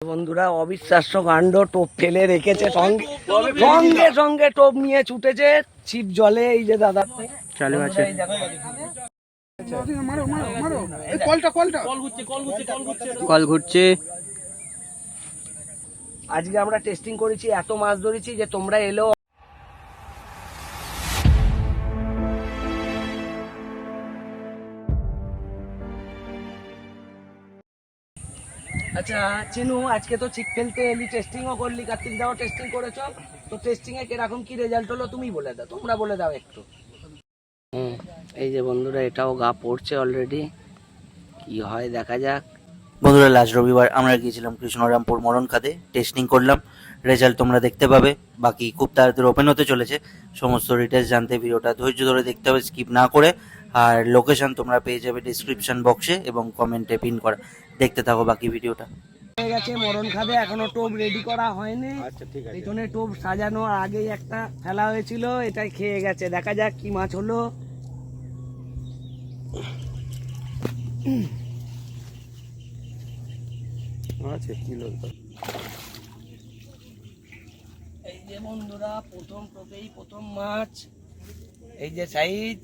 বন্ধুরা অবিশ্বাস্য কাণ্ড টোপ ফেলে রেখেছে সঙ্গে সঙ্গে সঙ্গে টোপ নিয়ে ছুটেছে ছিপ জলে এই যে দাদা। চালু আছে। কল ঘুরছে। আজকে আমরা টেস্টিং করেছি এত মাছ ধরেছি যে তোমরা এলো আচ্ছা চিনু আজকে তো চিক ফেলতে এলি টেস্টিংও করলি কার্তিক দাও টেস্টিং করেছ তো টেস্টিং এ কীরকম কি রেজাল্ট হলো তুমি বলে দাও তোমরা বলে দাও একটু। হুম এই যে বন্ধুরা এটাও গা পড়ছে অলরেডি কি হয় দেখা যাক। বন্ধুরা লাস্ট রবিবার আমরা গিয়েছিলাম কৃষ্ণরামপুর মরণ খাতে টেস্টিং করলাম রেজাল্ট তোমরা দেখতে পাবে। বাকি খুব তাড়াতাড়ি ওপেন হতে চলেছে সমস্ত ডিটেলস জানতে ভিডিওটা ধৈর্য ধরে দেখতে হবে স্কিপ না করে। আর লোকেশন তোমরা পেয়ে যাবে ডিসক্রিপশন বক্সে এবং কমেন্টে পিন করা। দেখতে থাকো বাকি ভিডিওটা। হয়ে গেছে মরণ খাবে এখনও টোপ রেডি করা হয়নি। আচ্ছা পেছনে টোপ সাজানোর আগেই একটা ফেলা হয়েছিল এটাই খেয়ে গেছে। দেখা যাক কি মাছ হলো। আছে কিলো এই যে বন্ধুরা প্রথম টোপেই প্রথম মাছ। এই যে সাইজ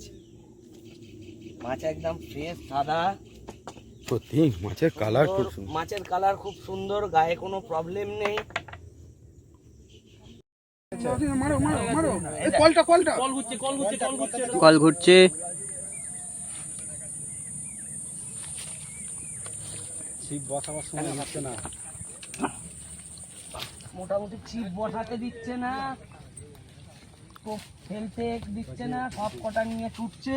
মাছ একদম ফ্রেশ সাদা। সত্যি মাছের কালার খুব সুন্দর, মাছের কালার খুব সুন্দর গায়ে কোনো প্রবলেম নেই। কল ঘুরছে মোটামুটি চিপ বসাতে দিচ্ছে না টোপ ফেলতে দিচ্ছে না সব কটা নিয়ে ছুটছে।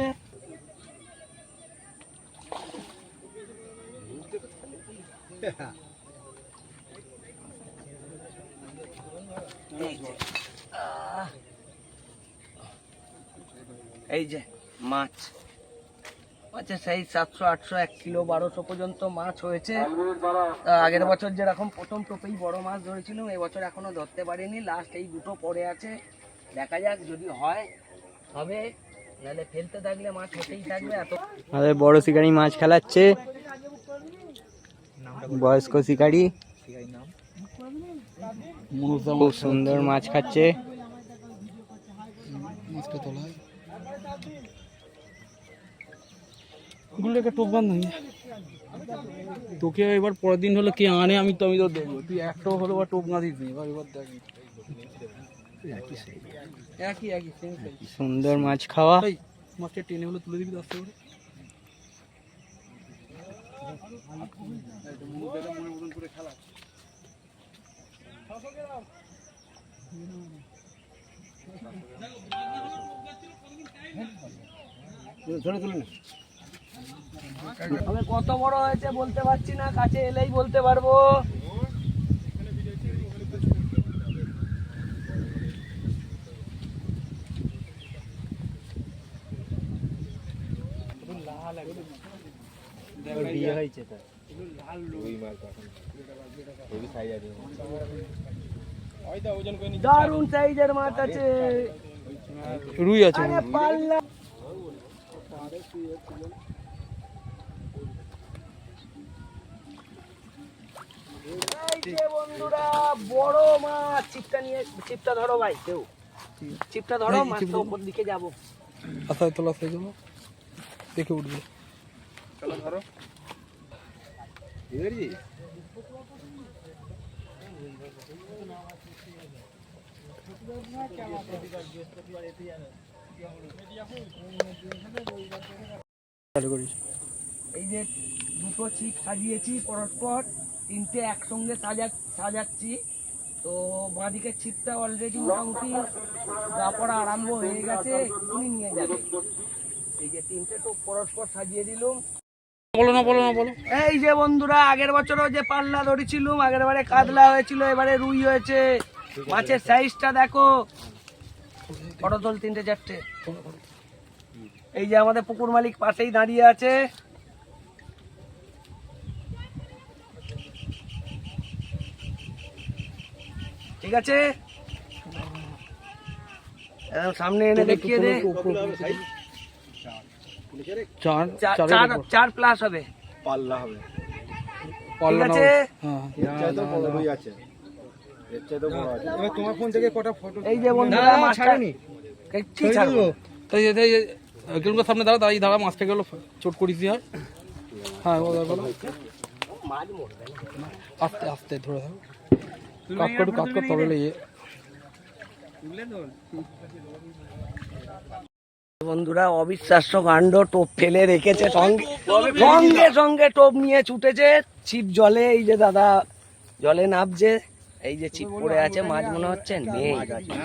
এই যে, মাছ। মাছের সাইজ সাতশো আটশো এক কিলো বারোশো পর্যন্ত মাছ হয়েছে। আগের বছর যেরকম প্রথম টোপেই বড় মাছ ধরেছিলাম এবছর এখনও ধরতে পারিনি। লাস্ট এই দুটো পড়ে আছে। দেখা যাক যদি হয় হবে। নাহলে ফেলতে থাকলে মাছ হতেই থাকবে। এত আমাদের বড় শিকারি মাছ খেলাচ্ছে। বয়স্ক শিকারি। খুব সুন্দর মাছ খাচ্ছে। গুলোকে তোকে এবার পরের দিন হলো কে আনে আমি তো আমি তো দেখব। তুই একটাও হলো বা টোপ না। দিস এবার এবার দেখ। সুন্দর মাছ খাওয়া। মাছটা টেনে হলো তুলে দিবি দশটা করে তবে কত বড় হয়েছে বলতে পারছি না কাছে এলেই বলতে পারব। বিয়ে হয়েছে। তো দারুণ সাইজের মাছ আছে। রুই আছে। আরে পাল্লা। বন্ধুরা বড় মাছ। চিপটা নিয়ে চিপটা ধরো ভাই কেউ। চিপটা ধরো মাছটা উপর দিকে যাব। আস্তে তোলা আস্তে যাব দেখে উঠবে। চালু করিস এই যে দুটো ছিপ সাজিয়েছি পরস্পর, তিনটে একসঙ্গে সাজা, সাজাচ্ছি। তো বাঁদিকের ছিপটা অলরেডি মোটামুটি পড়া আরম্ভ হয়ে গেছে, এক্ষুনি নিয়ে যাবে। এই যে তিনটে তো পরস্পর সাজিয়ে দিলুম। বলো না বলো না বলো। এই যে বন্ধুরা আগের বছরও যে পাল্লা ধরেছিলুম আগের বারে কাতলা হয়েছিল এবারে রুই হয়েছে। মাছের সাইজটা দেখো। পটল তিনটে চারটে। এই যে আমাদের পুকুর মালিক পাশেই দাঁড়িয়ে আছে। ঠিক আছে? একদম সামনে এনে দেখিয়ে দে। চার চার চার প্লাস হবে। পাল্লা হবে। আছে? হ্যাঁ এবার তোমার ফোন থেকে কটা ফটো এই যে বন্ধুরা মাছটা কি ছাড়বো? তাই তাই সামনে দাঁড়া তাই দাঁড়া মাছটা গেল চোট করিস আর। হ্যাঁ বলো বলো। আস্তে আস্তে ধরে থাকো কাট করু কাট কর তবে ইয়ে বন্ধুরা অবিশ্বাস্য কাণ্ড টোপ ফেলে রেখেছে সঙ্গে সঙ্গে সঙ্গে টোপ নিয়ে ছুটেছে ছিপ জলে এই যে দাদা জলে নামছে এই যে ছিপ পড়ে আছে মাছ মনে হচ্ছে নেই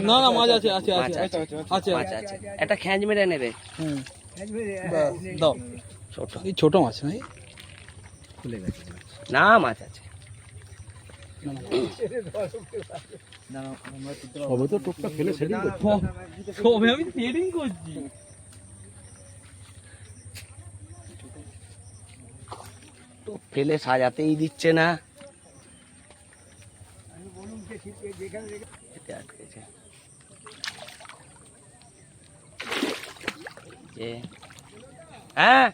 না না মাছ আছে আছে আছে আছে আছে মাছ আছে একটা খ্যাঁচ মেরে নেবে দাও ছোট এই ছোট মাছ নাই না মাছ আছে সবে তো টোপটা ফেলে সেটিং করছি সবে আমি সেটিং করছি ফেলে সাজাতেই দিচ্ছে না। হ্যাঁ।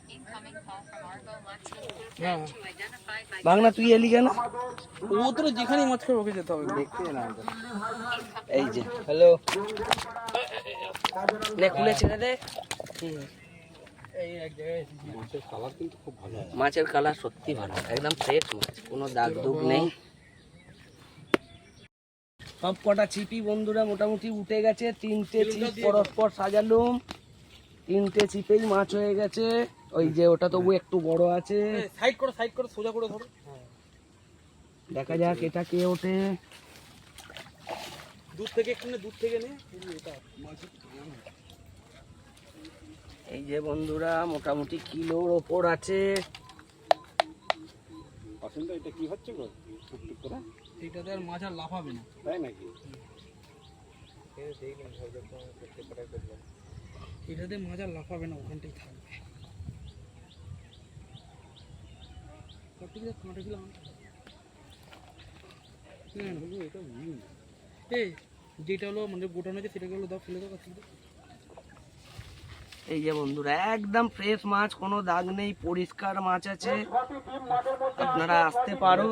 বাংলা তুই এলি কেন? ও তো যেখানে মাছ খাবে ওকে যেতে হবে। এই যে হ্যালো নে খুলে ছেড়ে দে। মাছের কালার সত্যি ভালো একদম ফ্রেশ মাছ কোনো দাগ দুগ নেই। সব কটা ছিপি বন্ধুরা মোটামুটি উঠে গেছে তিনটে ছিপ পরস্পর সাজালুম তিনটে ছিপেই মাছ হয়ে গেছে। ওই যে ওটা তবু একটু বড় আছে। সাইড করো সাইড করো সোজা করে ধরো। দেখা যাক এটা কে ওঠে। দূর থেকে একটু নে, দূর থেকে নে। এই যে বন্ধুরা মোটামুটি কিলোর ওপর আছে। এইটাতে আর মাছ আর লাফাবে না। এটাতে মাছ আর লাফাবে না ওখানটাই থাকবে। কত কাঁটা এই যেটা হলো মানে গোটানো আছে সেটাকে হলো দাও ফেলে দাও কাছে দাও। এই যে বন্ধুরা একদম ফ্রেশ মাছ কোনো দাগ নেই পরিষ্কার মাছ আছে। আপনারা আসতে পারো।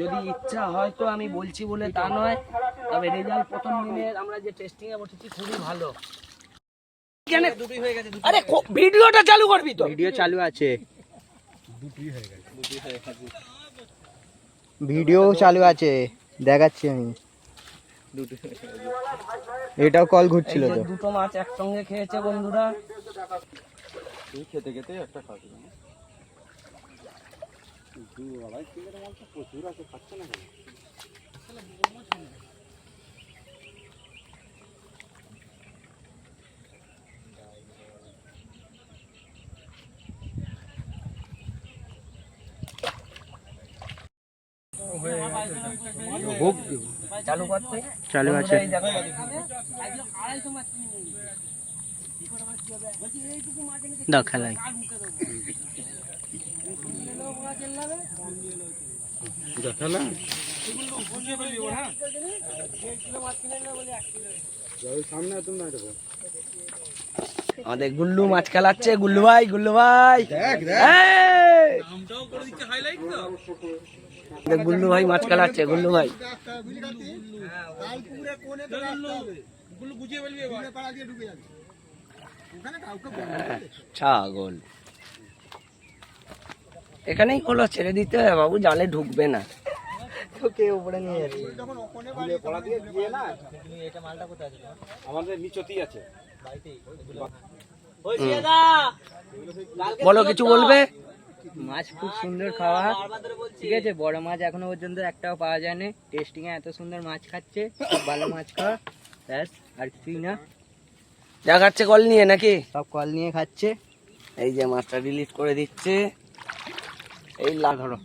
যদি ইচ্ছা হয় তো আমি বলছি বলে তা নয়। তবে রেজাল্ট প্রথম দিনের আমরা যে টেস্টিং এ বসেছি খুবই ভালো। এখানে দুটোই হয়ে গেছে আরে ভিডিওটা চালু করবি তো। ভিডিও চালু আছে। ভিডিও চালু আছে দেখাচ্ছি আমি। এটাও কল ঘুরছিল তো। দুটো মাছ একসঙ্গে খেয়েছে বন্ধুরা। চালু করতে। চালু আছে। দাও আমাদের গুল্লু মাছ খেলাচ্ছে। গুল্লু ভাই গুল্লু ভাই। এই! আমাদের গুল্লু ভাই মাছ খেলাচ্ছে গুল্লু ভাই। ছাগল। এখানেই হলো ছেড়ে দিতে হবে বাবু জালে ঢুকবে না। তোকে উপরে নিয়ে যাচ্ছে। বলো কিছু বলবে? মাছ খুব সুন্দর খাওয়া। ঠিক আছে বড় মাছ এখনও পর্যন্ত একটাও পাওয়া যায়নি। টেস্টিং এ এত সুন্দর মাছ খাচ্ছে ভালো মাছ খাওয়া। ব্যাস আর কিছুই না। দেখাচ্ছে কল নিয়ে নাকি? সব কল নিয়ে খাচ্ছে। এই যে মাছটা ডিলিট করে দিচ্ছে। এই লা ধরো।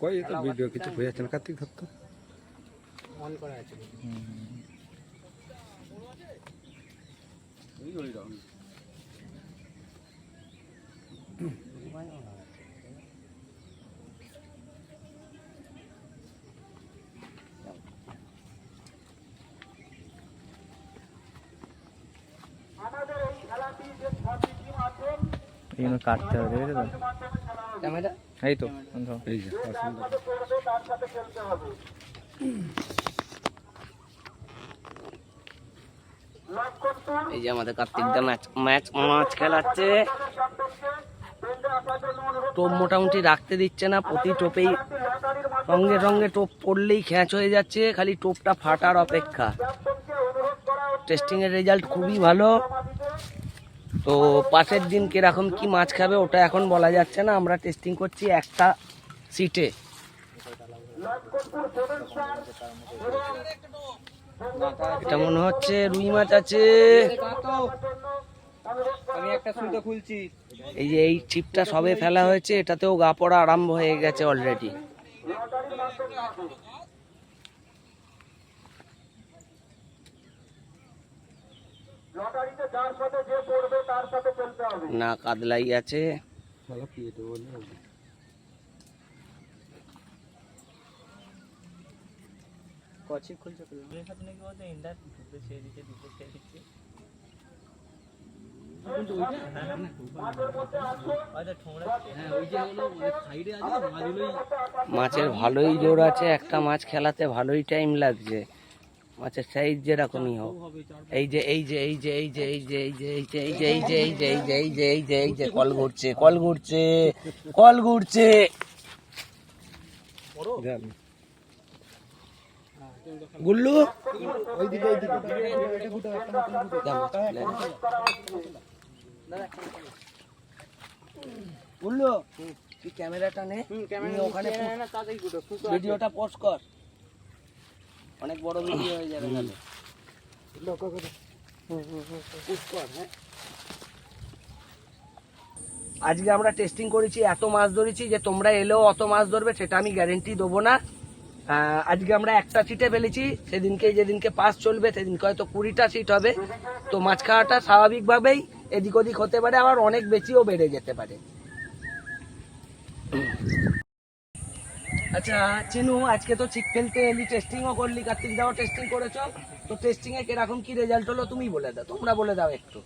কই এটা ভিডিও কিছু হয়ে যাচ্ছে না? কার্তিক ধরতো এগুলো কাটতে হবে বুঝতে তো? এই তো এই যে লক্ষ্য এই যে আমাদের কার্তিক দা ম্যাচ ম্যাচ, মাছ খেলাচ্ছে। টোপ মোটামুটি রাখতে দিচ্ছে না, প্রতি টোপেই সঙ্গে সঙ্গে টোপ পড়লেই খ্যাঁচ হয়ে যাচ্ছে, খালি টোপটা ফাটার অপেক্ষা। টেস্টিং এর রেজাল্ট খুবই ভালো। তো পাশের দিন কীরকম কি মাছ খাবে ওটা এখন বলা যাচ্ছে না, আমরা টেস্টিং করছি একটা সিটে এটা মনে হচ্ছে রুই মাছ আছে। আমি একটা সুতো খুলছি। এই যে এই ছিপটা সবে ফেলা হয়েছে এটাতেও গা পড়া আরম্ভ হয়ে গেছে অলরেডি না কাদলাই আছে। কচিপ খুলছে খুলছে সাথে নাকি বলতে ইন্ডার দুটো ছেড়ে দিচ্ছে দুটো ছেড়ে দিচ্ছে মাছের ভালোই জোর আছে একটা মাছ খেলাতে ভালোই টাইম লাগছে মাছের সাইজ যেরকমই হোক এই যে এই যে এই যে এই যে এই যে এই যে এই যে এই যে এই যে এই যে এই যে এই যে এই যে এই যে কল ঘুরছে কল ঘুরছে কল ঘুরছে গুল্লু। গুল্লু তুই ক্যামেরাটা নে। ওখানে ভিডিওটা পোস্ট কর। অনেক বড় ভিডিও হয়ে যাবে তাহলে। Post কর, হ্যাঁ? আজকে আমরা টেস্টিং করেছি এত মাছ ধরেছি যে তোমরা এলেও অত মাছ ধরবে সেটা আমি গ্যারেন্টি দেবো না। আজকে আমরা একটা সিটে ফেলেছি। সেদিনকে যেদিনকে পাস চলবে সেদিনকে হয়তো কুড়িটা সিট হবে। তো মাছ খাওয়াটা স্বাভাবিকভাবেই এদিক ওদিক হতে পারে আবার অনেক বেশিও বেড়ে যেতে পারে। আচ্ছা চিনু আজকে তো ঠিক ফেলতে এলি টেস্টিংও করলি কার্তিক দাও টেস্টিং করেছ। তো টেস্টিং এ কীরকম কি রেজাল্ট হলো তুমি বলে দাও তোমরা বলে দাও একটু।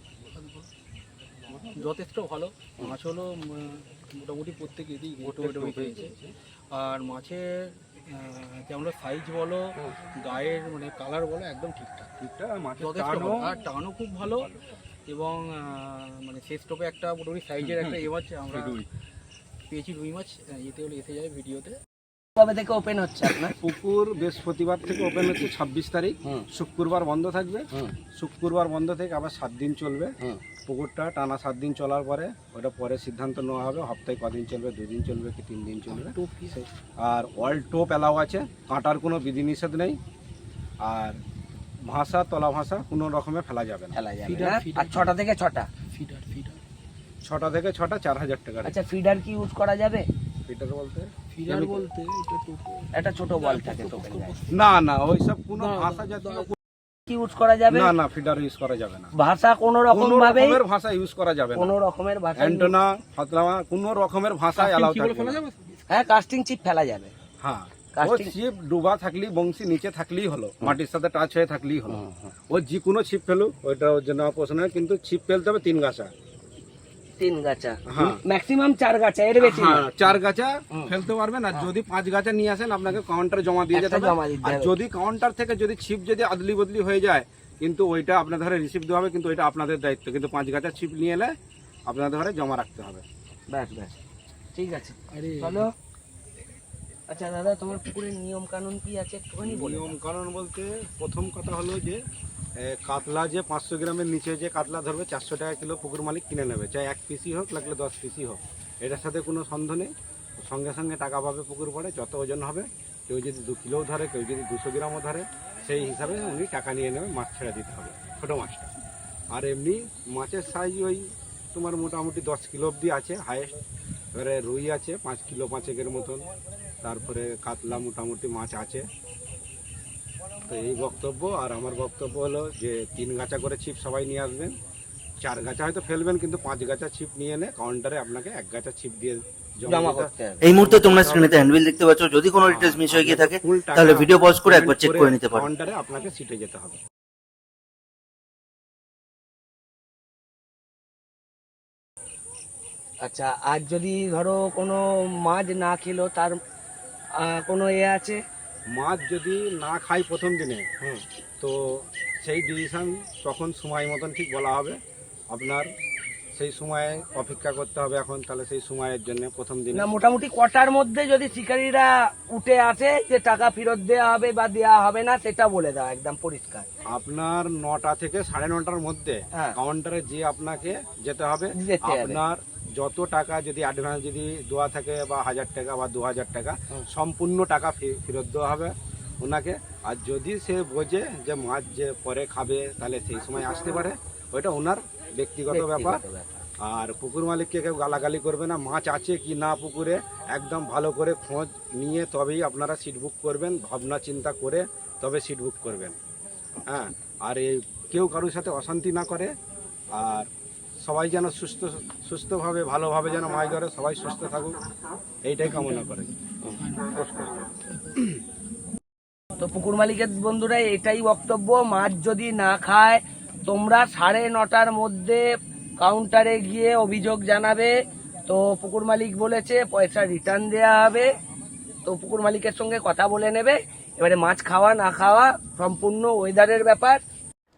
যথেষ্ট ভালো। মাছ হলো মোটামুটি মোটামুটি আর মাছের যেমন সাইজ বলো গায়ের মানে কালার বলো একদম ঠিকঠাক। ঠিকঠাক ভালো। আর টানও খুব ভালো। এবং মানে শেষ টোপে একটা মোটামুটি সাইজের একটা এ মাছ আমরা পেয়েছি রুই মাছ। এতে হলে এসে যাবে ভিডিওতে। কবে থেকে ওপেন হচ্ছে আপনার? পুকুর বৃহস্পতিবার থেকে ওপেন হচ্ছে ছাব্বিশ তারিখ। শুক্রবার বন্ধ থাকবে। শুক্রবার বন্ধ থেকে আবার সাত দিন চলবে। পুকুরটা টানা সাত দিন চলার পরে ওটা পরে সিদ্ধান্ত নেওয়া হবে হপ্তাহে কদিন চলবে দুদিন চলবে কি তিন দিন চলবে। আর অল টোপ অ্যালাউ আছে কাঁটার কোনো বিধিনিষেধ নেই আর ভাষা তলা ভাষা কোনো রকমে ফেলা যাবে না। খেলা যাবে না? আর ছটা থেকে ছটা? ফিডার ফিডার ছটা থেকে ছটা চার হাজার টাকা আচ্ছা ফিডার কি ইউজ করা যাবে? এটাকে বলতে? ফিডার বলতে এটা একটা ছোট বল থাকে তোকে না না ওইসব কোনো ভাষা জাতীয় ইউজ করা যাবে? না না ফিডার ইউজ করা যাবে না। ভাষা কোন রকম ভাবে কোন রকমের ভাষা ইউজ করা যাবে না। কোন রকমের ভাষা অ্যান্টেনা ফাতলামা কোন রকমের ভাষা থাকবে ফেলা হ্যাঁ কাস্টিং চিপ ফেলা যাবে। হ্যাঁ ও ছিপ ডুবা থাকলি বংশী নিচে থাকলেই হলো মাটির সাথে টাচ হয়ে থাকলেই হলো। ও যে কোনো ছিপ ফেলুক ওইটা ওর জন্য প্রশ্ন নয়, কিন্তু ছিপ ফেলতে হবে তিন গাছা। তিন গাছা। ম্যাক্সিমাম চার গাছা এর বেশি হ্যাঁ চার গাছা ফেলতে পারবেন আর যদি পাঁচ গাছা নিয়ে আসেন আপনাকে কাউন্টার জমা দিয়ে যেতে হবে। আর যদি কাউন্টার থেকে যদি ছিপ যদি আদলি বদলি হয়ে যায় কিন্তু ওইটা আপনার ধরে রিসিভ দেওয়া হবে কিন্তু ওইটা আপনাদের দায়িত্ব। কিন্তু পাঁচ গাছা ছিপ নিয়ে এলে আপনাদের ঘরে জমা রাখতে হবে। ব্যাস ব্যাস। ঠিক আছে। আরে। চলো। আচ্ছা দাদা, তোমার পুকুরের নিয়ম কানুন কি আছে একটুখানি নিয়ম কারণ বলতে প্রথম কথা হলো যে কাতলা যে পাঁচশো গ্রামের নিচে যে কাতলা ধরবে, চারশো টাকা কিলো পুকুর মালিক কিনে নেবে। চাই এক পিসি হোক, লাগলে দশ পিসি হোক। এটার সাথে কোনো সন্দেহ নেই। সঙ্গে সঙ্গে টাকা পাবে পুকুর পড়ে যত ওজন হবে, কেউ যদি দু কিলোও ধরে, কেউ যদি দুশো গ্রামও ধরে, সেই হিসাবে উনি টাকা নিয়ে নেবে, মাছ ছেড়ে দিতে হবে, ছোটো মাছটা। আর এমনি মাছের সাইজ ওই তোমার মোটামুটি দশ কিলো অবধি আছে হায়েস্ট এবারে রুই আছে, পাঁচ কিলো পাঁচেকের মতন। তারপরে কাতলা মোটামুটি মাছ আছে। তো এই বক্তব্য আর আমার বক্তব্য হলো যে তিন গাছা করে ছিপ সবাই নিয়ে আসবেন। চার গাছা হয়তো ফেলবেন কিন্তু পাঁচ গাছা ছিপ নিয়ে এনে কাউন্টারে আপনাকে এক গাছা ছিপ দিয়ে জমা জমা করতে হবে। এই মুহূর্তে তোমরা স্ক্রিনেতে হ্যান্ডবিল দেখতে পাচ্ছ। যদি কোনো ডিটেলস মিস হয়ে গিয়ে থাকে তাহলে ভিডিও পজ করে একবার চেক করে নিতে পারো। কাউন্টারে আপনাকে সিটে যেতে হবে। আচ্ছা আর যদি ধরো কোনো মাছ না খেলো তার কোনো এ আছে? মাছ যদি না খাই প্রথম দিনে তো সেই ডিসিশন তখন সময় মতন ঠিক বলা হবে। আপনার সেই সময়ে অপেক্ষা করতে হবে এখন তাহলে সেই সময়ের জন্য প্রথম দিন। না মোটামুটি কটার মধ্যে যদি শিকারীরা উঠে আসে যে টাকা ফেরত দেওয়া হবে বা দেওয়া হবে না সেটা বলে দাও একদম পরিষ্কার। আপনার নটা থেকে সাড়ে নটার মধ্যে হ্যাঁ। কাউন্টারে যে আপনাকে যেতে হবে যেতে হবে। আপনার যত টাকা যদি অ্যাডভান্স যদি দেওয়া থাকে বা হাজার টাকা বা দু হাজার টাকা সম্পূর্ণ টাকা ফেরত দেওয়া হবে ওনাকে। আর যদি সে বোঝে যে মাছ যে পরে খাবে তাহলে সেই সময় আসতে পারে। ওইটা ওনার ব্যক্তিগত ব্যাপার ব্যক্তিগত ব্যাপার। আর পুকুর মালিককে কেউ গালাগালি করবে না। মাছ আছে কি না পুকুরে একদম ভালো করে খোঁজ নিয়ে তবেই আপনারা সিট বুক করবেন ভাবনা চিন্তা করে তবে সিট বুক করবেন। হ্যাঁ আর এই কেউ কারোর সাথে অশান্তি না করে। আর সবাই যেন সুস্থ, সুস্থভাবে, ভালোভাবে যেন মাছ ধরে, সবাই সুস্থ থাকুক, এইটাই কামনা করে। তো পুকুর মালিকের বন্ধুরা, এটাই বক্তব্য, মাছ যদি না খায়, তোমরা সাড়ে নটার মধ্যে কাউন্টারে গিয়ে অভিযোগ জানাবে। তো পুকুর মালিক বলেছে, পয়সা রিটার্ন দেওয়া হবে। তো পুকুর মালিকের সঙ্গে কথা বলে নেবে। এবারে মাছ খাওয়া, না খাওয়া সম্পূর্ণ ওয়েদারের ব্যাপার।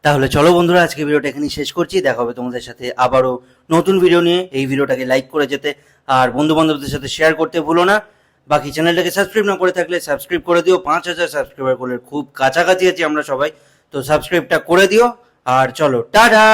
তাহলে চলো বন্ধুরা, আজকে ভিডিওটা এখানেই শেষ করছি। দেখা হবে তোমাদের সাথে আবারও নতুন ভিডিও নিয়ে। এই ভিডিওটাকে লাইক করে যেতে আর বন্ধু বান্ধবদের সাথে শেয়ার করতে ভুলো না। বাকি চ্যানেলটাকে সাবস্ক্রাইব না করে থাকলে সাবস্ক্রাইব করে দিও। পাঁচ হাজার সাবস্ক্রাইবার করলে খুব কাছাকাছি আছি আমরা সবাই। তো সাবস্ক্রাইবটা করে দিও। আর চলো, টাটা!